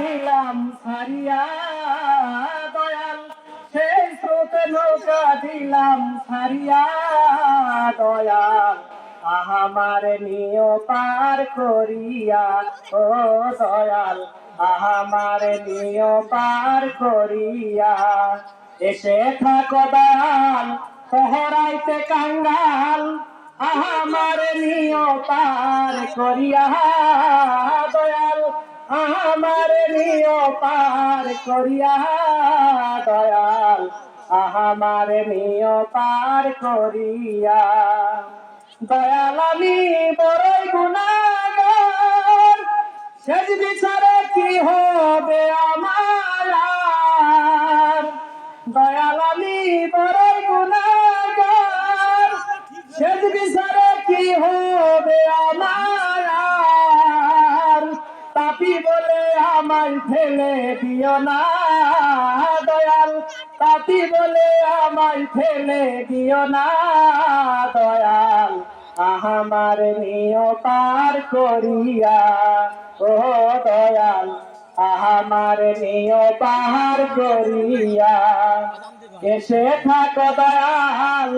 দিলাম সারিয়া দয়াল। সেই স্রোতে নৌকা দিলাম সারিয়া দয়াল। আহামার নিয় পার করিয়া, ও দয়াল, আহামার নিয় পার করিয়া। এসে থাকো দয়াল পহরাইতে কাঙ্গাল। আহামার নিয় পার করিয়া আমার নিয় পার করিয়া দয়াল আহামার নিয় পার করিয়া দয়াল, আমি বড়ই গুণাগার সেজ বিচারে কি হবে আমার? দয়াল, আমি বড়ই গুণাগার আমায় ফেলে দিও না, দয়াল। পাপি বলে আমায় ফেলে দিও না, দয়াল। আহামার নিয় পার করিয়া, ও দয়াল, আহামার নিয় পার করিয়া। এসে থাকো দয়াল